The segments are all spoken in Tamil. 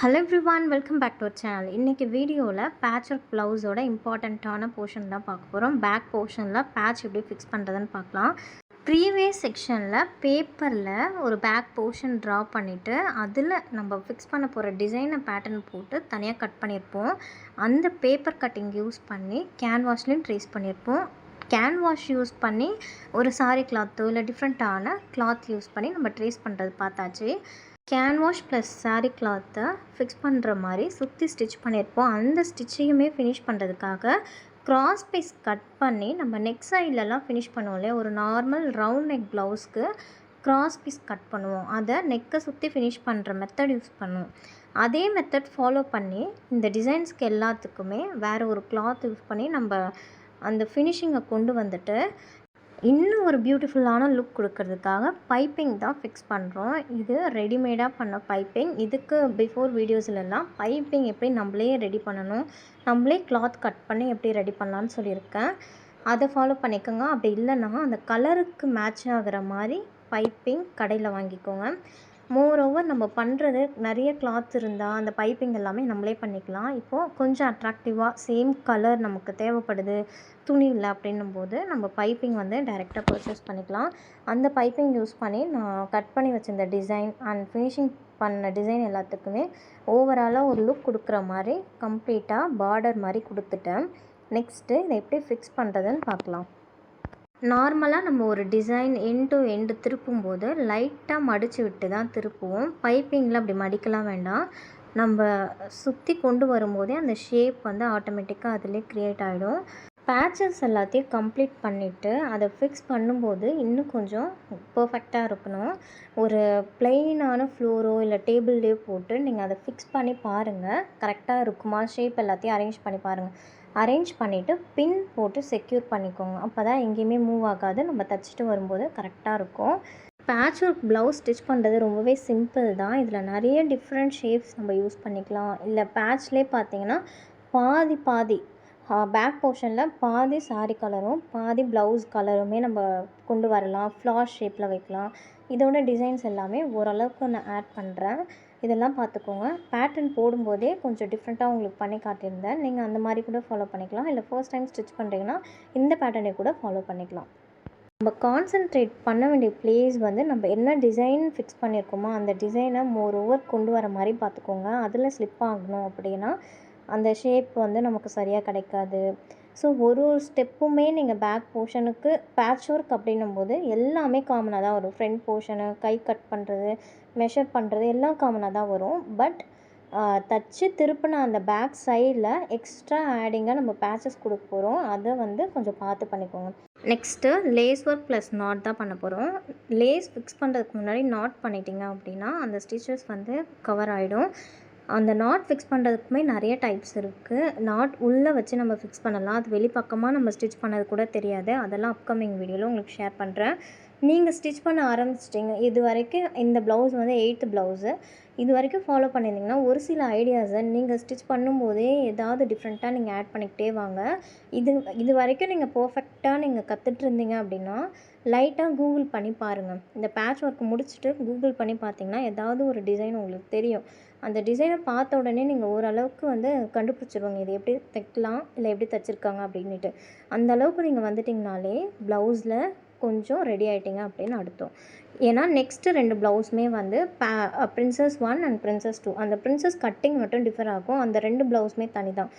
Hello everyone welcome back to our channel இன்றைக்கி வீடியோவில் பேட்ச் ஒர்க் ப்ளவுஸோட இம்பார்ட்டண்ட்டான போர்ஷன் தான் பார்க்க போகிறோம் பேக் போர்ஷனில் பேட்ச் எப்படி ஃபிக்ஸ் பண்ணுறதுன்னு பார்க்கலாம். ப்ரீவியஸ் செக்ஷனில் பேப்பரில் ஒரு பேக் போர்ஷன் ட்ரா பண்ணிவிட்டு அதில் நம்ம ஃபிக்ஸ் பண்ண போகிற டிசைனை பேட்டர்ன் போட்டு தனியாக கட் பண்ணியிருப்போம் அந்த பேப்பர் கட்டிங் யூஸ் பண்ணி கேன்வாஷ்லேயும் ட்ரேஸ் பண்ணியிருப்போம் கேன்வாஷ் யூஸ் பண்ணி ஒரு சாரி கிளாத்தோ இல்லை டிஃப்ரெண்ட்டான கிளாத் யூஸ் பண்ணி நம்ம ட்ரேஸ் பண்ணுறது பார்த்தாச்சு. கேன்வாஷ் ப்ளஸ் சாரீ கிளாத்தை ஃபிக்ஸ் பண்ணுற மாதிரி சுற்றி ஸ்டிச் பண்ணியிருப்போம். அந்த ஸ்டிச்சையுமே ஃபினிஷ் பண்ணுறதுக்காக க்ராஸ் பீஸ் கட் பண்ணி நம்ம நெக் சைட்லலாம் ஃபினிஷ் பண்ணுவோம் இல்லையா? ஒரு நார்மல் ரவுண்ட் நெக் ப்ளவுஸ்க்கு க்ராஸ் பீஸ் கட் பண்ணுவோம். அதை நெக்கை சுற்றி ஃபினிஷ் பண்ணுற மெத்தட் யூஸ் பண்ணுவோம். அதே மெத்தட் ஃபாலோ பண்ணி இந்த டிசைன்ஸ்க்கு எல்லாத்துக்குமே வேறு ஒரு கிளாத் யூஸ் பண்ணி நம்ம அந்த ஃபினிஷிங்கை கொண்டு வந்துட்டு இன்னும் ஒரு பியூட்டிஃபுல்லான லுக் கொடுக்கறதுக்காக பைப்பிங் தான் ஃபிக்ஸ் பண்ணுறோம் இது ரெடிமேடாக பண்ண பைப்பிங் இதுக்கு பிஃபோர் வீடியோஸ்லலாம் பைப்பிங் எப்படி நம்மளே ரெடி பண்ணணும் நம்மளே கிளாத் கட் பண்ணி எப்படி ரெடி பண்ணலான்னு சொல்லியிருக்கேன். அதை ஃபாலோ பண்ணிக்கோங்க. அப்படி இல்லைன்னா அந்த கலருக்கு மேட்ச் ஆகிற மாதிரி பைப்பிங் கடையில் வாங்கிக்கோங்க. மோர் ஓவர் நம்ம பண்ணுறது நிறைய கிளாத் இருந்தால் அந்த பைப்பிங் எல்லாமே நம்மளே பண்ணிக்கலாம். இப்போது கொஞ்சம் அட்ராக்டிவாக சேம் கலர் நமக்கு தேவைப்படுது துணி இல்லை அப்படின்னும் போது நம்ம பைப்பிங் வந்து டைரெக்டாக பர்ச்சேஸ் பண்ணிக்கலாம். அந்த பைப்பிங் யூஸ் பண்ணி நான் கட் பண்ணி வச்சுருந்த டிசைன் அண்ட் ஃபினிஷிங் பண்ண டிசைன் எல்லாத்துக்குமே ஓவராலாக ஒரு லுக் கொடுக்குற மாதிரி கம்ப்ளீட்டாக பார்டர் மாதிரி கொடுத்துட்டேன். நெக்ஸ்ட்டு இதை எப்படி ஃபிக்ஸ் பண்ணுறதுன்னு பார்க்கலாம். நார்மலாக நம்ம ஒரு டிசைன் எண்ட் டு எண்டு திருப்பும்போது லைட்டாக மடித்து விட்டு தான் திருப்புவோம். பைப்பிங்கில் அப்படி மடிக்கலாம் வேண்டாம். நம்ம சுற்றி கொண்டு வரும்போதே அந்த ஷேப் வந்து ஆட்டோமேட்டிக்காக அதிலே க்ரியேட் ஆகிடும் பேச்சஸ் எல்லாத்தையும் கம்ப்ளீட் பண்ணிவிட்டு அதை ஃபிக்ஸ் பண்ணும்போது இன்னும் கொஞ்சம் பர்ஃபெக்டாக இருக்கணும். ஒரு பிளெயினான ஃப்ளோரோ இல்லை டேபிள்லேயோ போட்டு நீங்கள் அதை ஃபிக்ஸ் பண்ணி பாருங்கள் கரெக்டாக இருக்குமா? ஷேப் எல்லாத்தையும் அரேஞ்ச் பண்ணி பாருங்கள் அரேஞ்ச் பண்ணிவிட்டு பின் போட்டு செக்யூர் பண்ணிக்கோங்க. அப்போ தான் எங்கேயுமே மூவ் ஆகாது. நம்ம தைச்சிட்டு வரும்போது கரெக்டாக இருக்கும். பேட்ச் ஒர்க் ப்ளவுஸ் ஸ்டிச் பண்ணுறது ரொம்பவே சிம்பிள் தான். இதில் நிறைய டிஃப்ரெண்ட் ஷேப்ஸ் நம்ம யூஸ் பண்ணிக்கலாம். இல்லை பேட்ச்லேயே பார்த்தீங்கன்னா பாதி பாதி பேக் போர்ஷனில் பாதி சாரீ கலரும் பாதி ப்ளவுஸ் கலருமே நம்ம கொண்டு வரலாம். ஃப்ளார் ஷேப்பில் வைக்கலாம். இதோட டிசைன்ஸ் எல்லாமே ஓரளவுக்கு நான் ஆட் பண்ணுறேன் இதெல்லாம் பார்த்துக்கோங்க. பேட்டர்ன் போடும்போதே கொஞ்சம் டிஃப்ரெண்ட்டாக உங்களுக்கு பண்ணி காட்டியிருந்தேன். நீங்கள் அந்த மாதிரி கூட ஃபாலோ பண்ணிக்கலாம். இல்லை ஃபர்ஸ்ட் டைம் ஸ்டிச் பண்ணுறீங்கன்னா இந்த பேட்டர்னே கூட ஃபாலோ பண்ணிக்கலாம். நம்ம கான்சென்ட்ரேட் பண்ண வேண்டிய பிளேஸ் வந்து நம்ம என்ன டிசைன் ஃபிக்ஸ் பண்ணியிருக்கோமோ அந்த டிசைனை மோர் ஓவர் கொண்டு வர மாதிரி பார்த்துக்கோங்க. அதில் ஸ்லிப் ஆகணும் அப்படின்னா அந்த ஷேப் வந்து நமக்கு சரியாக கிடைக்காது. ஸோ ஒரு ஒரு ஸ்டெப்புமே நீங்கள் பேக் போர்ஷனுக்கு பேட்ச் ஒர்க் அப்படின்னும் போது எல்லாமே காமனாக தான் வரும். ஃப்ரண்ட் போர்ஷனு கை கட் பண்ணுறது மெஷர் பண்ணுறது எல்லாம் காமனாக தான் வரும். பட் தச்சு திருப்பின அந்த பேக் சைடில் எக்ஸ்ட்ரா ஆடிங்காக நம்ம பேச்சஸ் கொடுக்க போகிறோம் அதை வந்து கொஞ்சம் பார்த்து பண்ணிக்கோங்க. Next lace work plus knot தான் பண்ண போகிறோம் லேஸ் ஃபிக்ஸ் பண்ணுறதுக்கு முன்னாடி நாட் பண்ணிட்டீங்க அப்படின்னா அந்த ஸ்டிச்சஸ் வந்து கவர் ஆகிடும் அந்த நாட் ஃபிக்ஸ் பண்ணுறதுக்குமே நிறைய டைப்ஸ் இருக்குது நாட் உள்ளே வச்சு நம்ம ஃபிக்ஸ் பண்ணலாம். அது வெளிப்பக்கமாக நம்ம ஸ்டிச் பண்ணது கூட தெரியாது. அதெல்லாம் அப்கமிங் வீடியோவில் உங்களுக்கு ஷேர் பண்ணுறேன் நீங்கள் ஸ்டிச் பண்ண ஆரம்பிச்சிட்டிங்க இது வரைக்கும் இந்த ப்ளவுஸ் வந்து எயித்து ப்ளவுஸு இது வரைக்கும் ஃபாலோ பண்ணியிருந்தீங்கன்னா ஒரு சில ஐடியாஸை நீங்கள் ஸ்டிச் பண்ணும்போதே ஏதாவது டிஃப்ரெண்ட்டாக நீங்கள் ஆட் பண்ணிக்கிட்டே வாங்க. இது இது வரைக்கும் நீங்கள் பர்ஃபெக்டாக நீங்கள் கற்றுட்டு இருந்தீங்க அப்படின்னா லைட்டாக கூகுள் பண்ணி பாருங்கள் இந்த பேட்ச் ஒர்க் முடிச்சுட்டு கூகுள் பண்ணி பார்த்தீங்கன்னா ஏதாவது ஒரு டிசைன் உங்களுக்கு தெரியும். அந்த டிசைனை பார்த்த உடனே நீங்கள் ஓரளவுக்கு வந்து கண்டுபிடிச்சிருவாங்க. இது எப்படி தைக்கலாம் இல்லை எப்படி தைச்சிருக்காங்க அப்படின்ட்டு அந்த அளவுக்கு நீங்கள் வந்துட்டிங்கனாலே ப்ளவுஸில் கொஞ்சம் ரெடி ஆகிட்டிங்க அப்படின்னு அர்த்தம். ஏன்னா நெக்ஸ்ட்டு ரெண்டு ப்ளவுஸுமே வந்து பே princess one and princess two அந்த ப்ரின்ஸஸ் கட்டிங் மட்டும் டிஃபர் ஆகும். அந்த ரெண்டு ப்ளவுஸுமே தனி தான்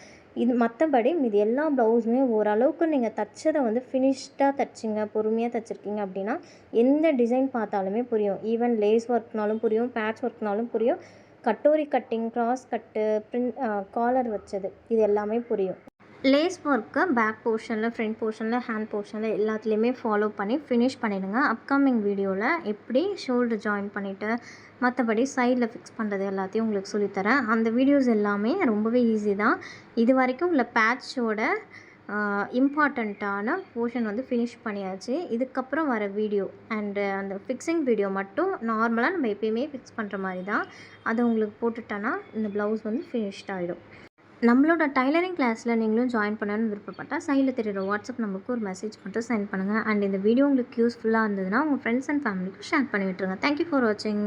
இது மற்றபடி இது எல்லா ப்ளவுஸுமே ஓரளவுக்கு நீங்கள் தைச்சதை வந்து ஃபினிஷ்டாக தைச்சிங்க பொறுமையாக தைச்சிருக்கீங்க அப்படின்னா எந்த டிசைன் பார்த்தாலுமே புரியும். ஈவன் லேஸ் ஒர்க்னாலும் புரியும் பேட்ச் ஒர்க்னாலும் புரியும். கட்டோரி கட்டிங் க்ராஸ் கட்டு பிரின் காலர் வச்சது இது எல்லாமே புரியும். லேஸ் ஒர்க்கு பேக் போர்ஷனில் ஃப்ரண்ட் போர்ஷனில் ஹேண்ட் போர்ஷனில் எல்லாத்துலேயுமே ஃபாலோ பண்ணி ஃபினிஷ் பண்ணிவிடுங்க அப்கமிங் வீடியோவில் எப்படி ஷோல்டர் ஜாயின் பண்ணிவிட்டு மற்றபடி சைடில் ஃபிக்ஸ் பண்ணுறது எல்லாத்தையும் உங்களுக்கு சொல்லித்தரேன். அந்த வீடியோஸ் எல்லாமே ரொம்பவே ஈஸி தான். இது வரைக்கும் உள்ள பேட்சோட இம்பார்ட்டண்ட்டான போர்ஷன் வந்து ஃபினிஷ் பண்ணியாச்சு. இதுக்கப்புறம் வர வீடியோ அண்டு அந்த ஃபிக்ஸிங் வீடியோ மட்டும் நார்மலாக நம்ம எப்பயுமே ஃபிக்ஸ் பண்ணுற மாதிரி தான். அதை உங்களுக்கு போட்டுட்டோன்னா இந்த ப்ளவுஸ் வந்து ஃபினிஷ்ட் ஆகிடும் நம்மளோட டைலரிங் கிளாஸில் நீங்களும் ஜாயின் பண்ணணும்னு விருப்பப்பட்டால் சைடில் தெரியுற வாட்ஸ்அப் நம்பருக்கு ஒரு மெசேஜ் மட்டும் சென்ட் பண்ணுங்கள் அண்ட் இந்த வீடியோ உங்களுக்கு யூஸ்ஃபுல்லாக இருந்ததுன்னா உங்கள் ஃப்ரெண்ட்ஸ் அண்ட் ஃபேமிலிக்கு ஷேர் பண்ணி விட்டுருங்க. தேங்க்யூ ஃபார் வாட்சிங்